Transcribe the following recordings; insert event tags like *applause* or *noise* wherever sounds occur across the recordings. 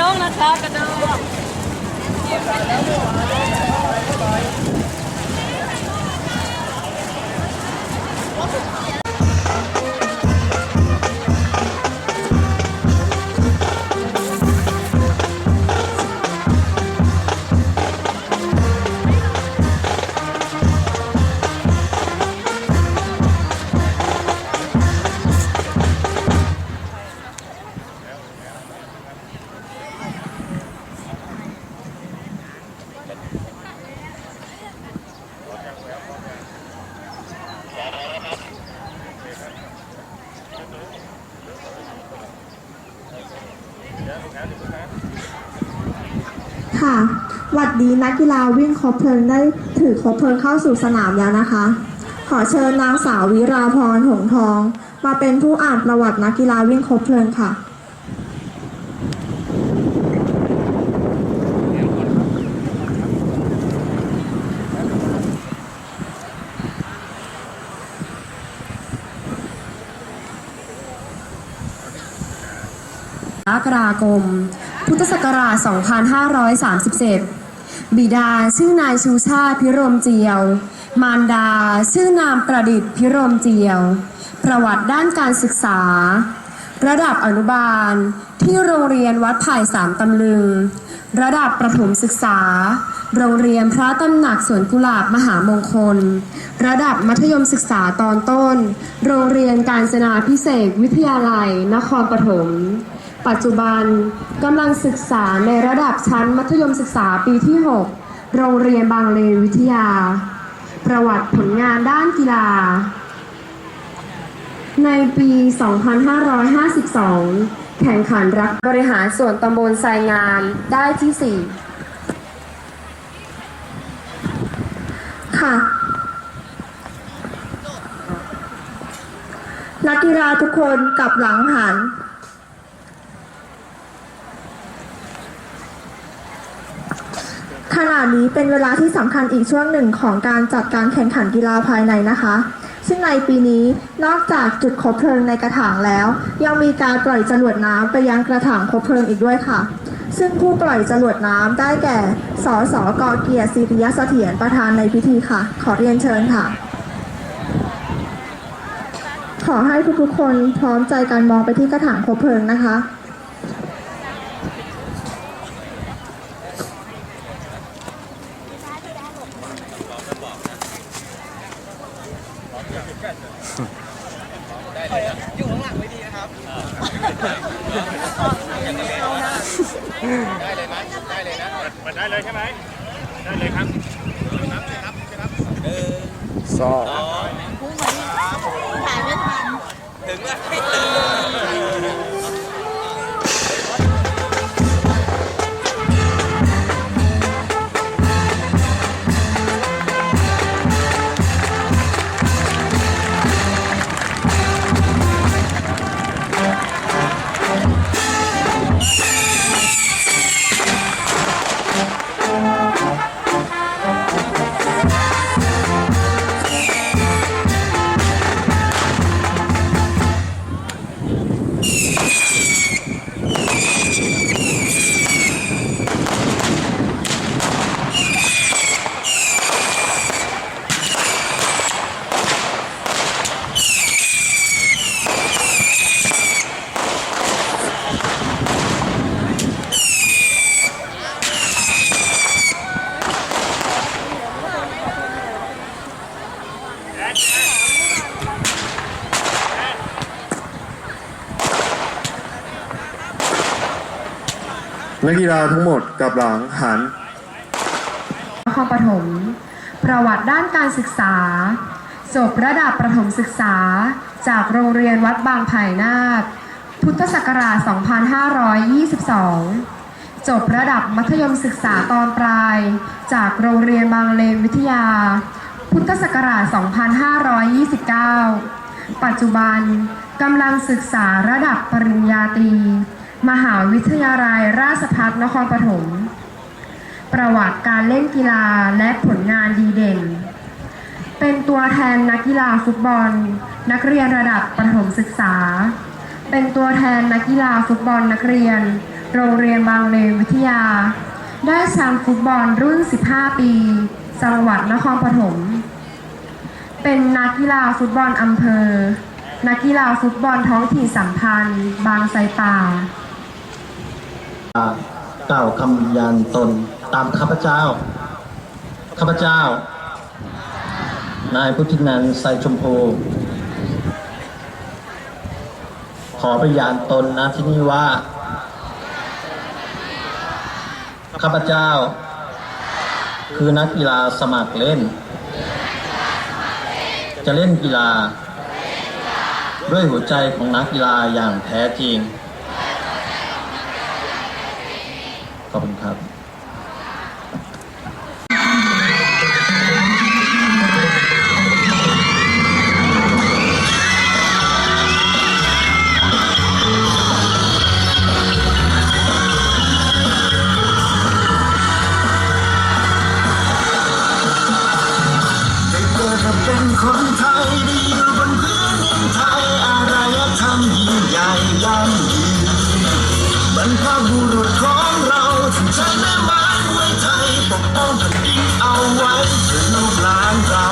ด้งนะคะกระด้งค่ะีนักกีฬาวิ่งคบเพลิงได้ถือคบเพลิงเข้าสู่สนามแล้วนะคะ ขอเชิญนางสาววิราพรหงทอง มาเป็นผู้อ่านประวัตินักกีฬาวิ่งคบเพลิงค่ะกราคมพุทธศักราช 2537 บิดาชื่อนายชูชาติพิรมเจียว มารดาชื่อนามประดิษฐ์พิรมเจียว ประวัติด้านการศึกษา ระดับอนุบาลที่โรงเรียนวัดไผ่สามตำลึง ระดับประถมศึกษา โรงเรียนพระตำหนักสวนกุหลาบมหามงคล ระดับมัธยมศึกษาตอนต้น โรงเรียนการจนาพิเศษวิทยาลัย นครปฐม ปัจจุบันกำลังศึกษาในระดับชั้นมัธยมศึกษาปีที่ 6 โรงเรียนบางเลนวิทยา ประวัติผลงานด้านกีฬา ในปี 2552 แข่งขันรักบริหารส่วนตำบลไซงามได้ที่ 4 ค่ะนักกีฬาทุกคนกลับหลังหัน ขณะนี้เป็นเวลาที่สำคัญอีกช่วงหนึ่งของการจัดการแข่งขันกีฬาภายในนะคะ ซึ่งในปีนี้นอกจากจุดคบเพลิงในกระถางแล้ว ยังมีการปล่อยจรวดน้ำไปยังกระถางคบเพลิงอีกด้วยค่ะ ซึ่งผู้ปล่อยจรวดน้ำได้แก่ สสกเกียรติศิริยเสถียรประธานในพิธีค่ะ ขอเรียนเชิญค่ะ ขอให้ทุกๆคนพร้อมใจกันมองไปที่กระถางคบเพลิงนะคะ นักกีฬาทั้งหมดกลับหลังหันนครปฐมประวัติด้านการศึกษา จบระดับประถมศึกษา จากโรงเรียนวัดบางไผ่นาค พุทธศักราช 2522 จบระดับมัธยมศึกษาตอนปลาย จากโรงเรียนบางเลนวิทยา พุทธศักราช 2529 ปัจจุบันกำลังศึกษาระดับปริญญาตรี มหาวิทยาลัยราชภัฏนครปฐม ประวัติการเล่นกีฬาและผลงานดีเด่น เป็นตัวแทนนักกีฬาฟุตบอล นักเรียนระดับประถมศึกษา เป็นตัวแทนนักกีฬาฟุตบอลนักเรียน โรงเรียนบางเลนวิทยา ได้แชมป์ฟุตบอลรุ่น 15 ปี จังหวัดนครปฐม เป็นนักกีฬาฟุตบอลอำเภอ นักกีฬาฟุตบอลท้องถิ่นสัมพันธ์ บางไทรป่า กล่าวคำยืนยันตนตามข้าพเจ้า ข้าพเจ้า นายพุทธินันไซชมพู ขอปฏิญาณตนนะที่นี่ว่า ข้าพเจ้า คือนักกีฬาสมัครเล่น จะเล่นกีฬา ด้วยหัวใจของนักกีฬาอย่างแท้จริง รรพบุรุษของเราถึงใช้แม่ไม้ไว้ไทยปกป้องแผ่นดินเอาไว้เพื่อลูกหลานเรา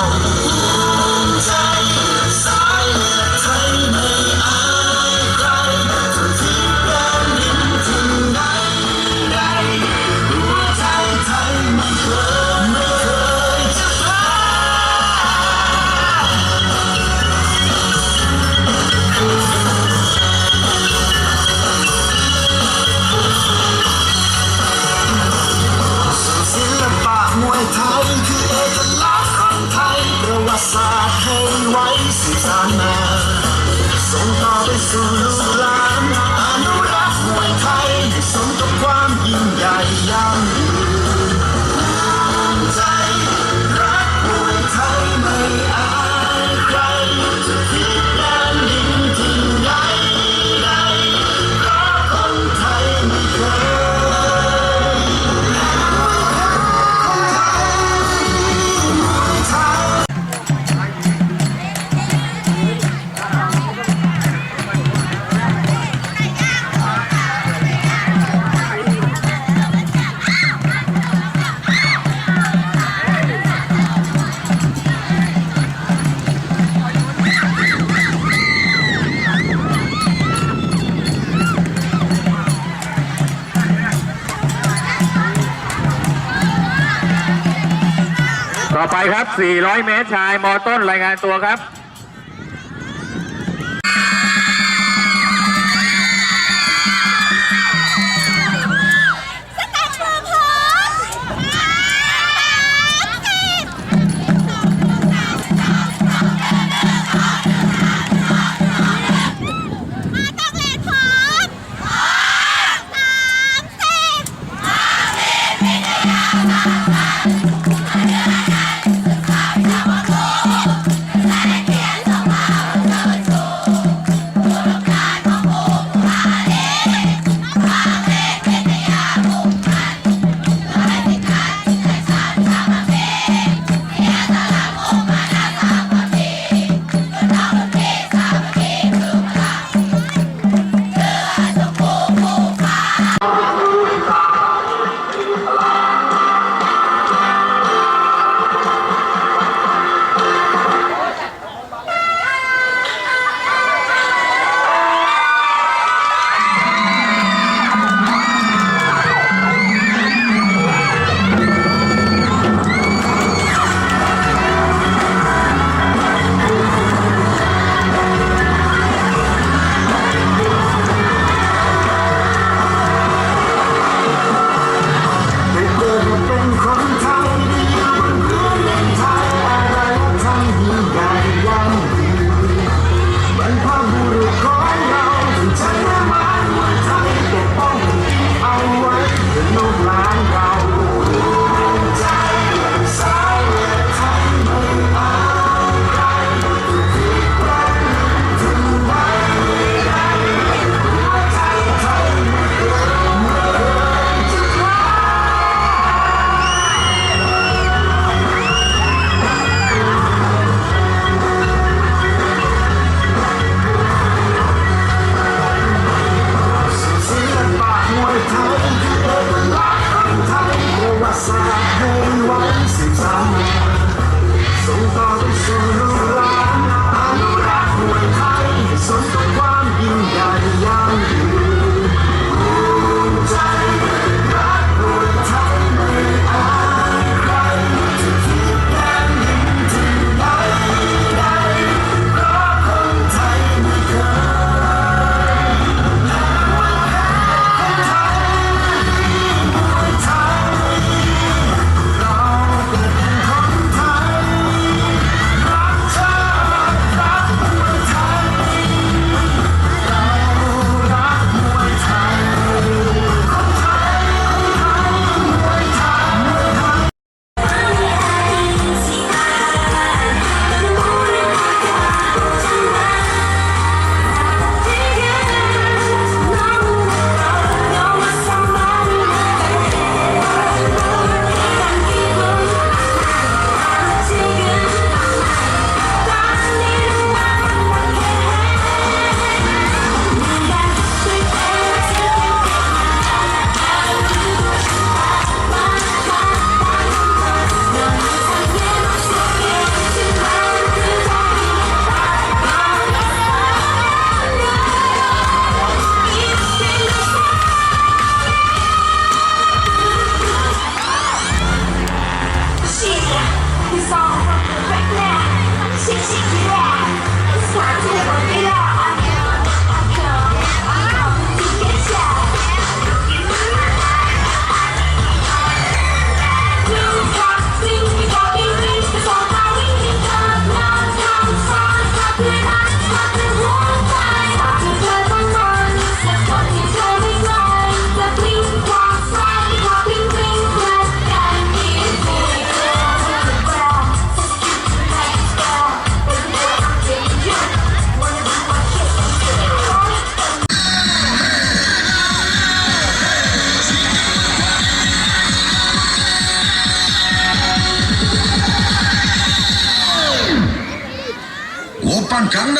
ครับ 400 เมตรชาย มอต้นรายงานตัวครับ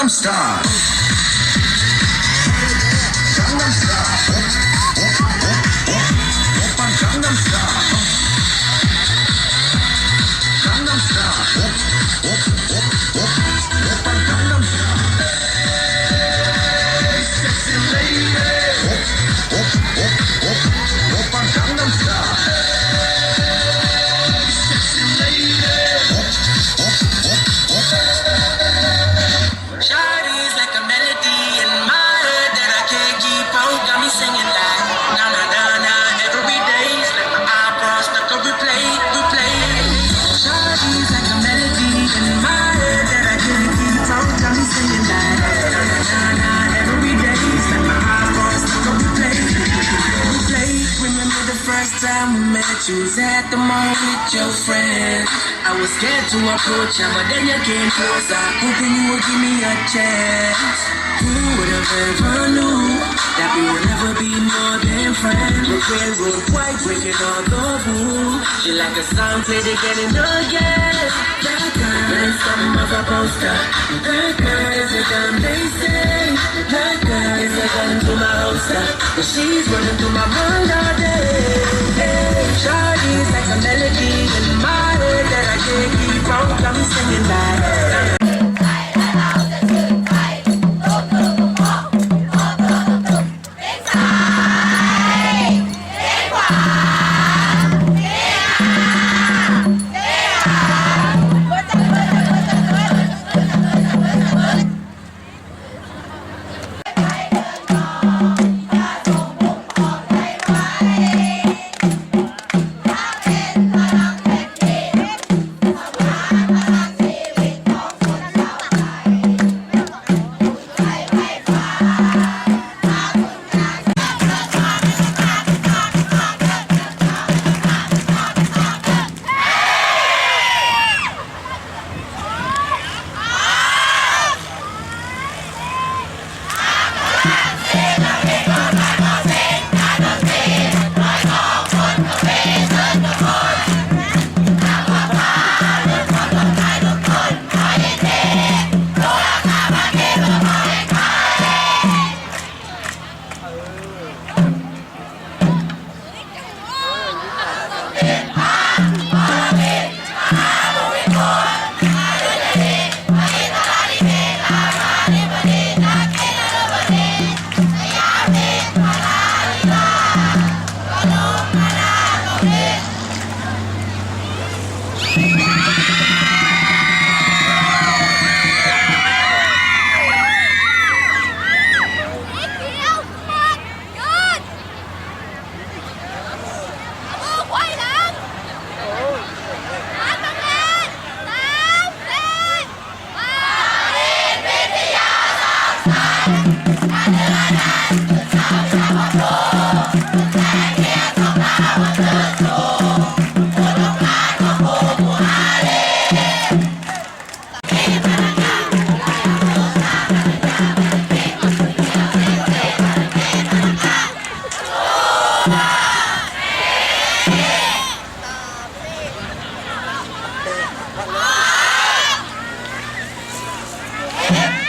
Gangnam Style. Was scared to approach you, but then you came closer, hoping you would give me a chance. Who would have ever knew that we would never be more than friends? But railroad white breaking all the rules. She like a song played again and again. That girl is some of a poster. That girl is a gun they say. That girl is a gun to my holster. But she's running through my mind all day. Hey, Shawty's like a melody in my that I can't keep out. Got singing like. everybody. *laughs*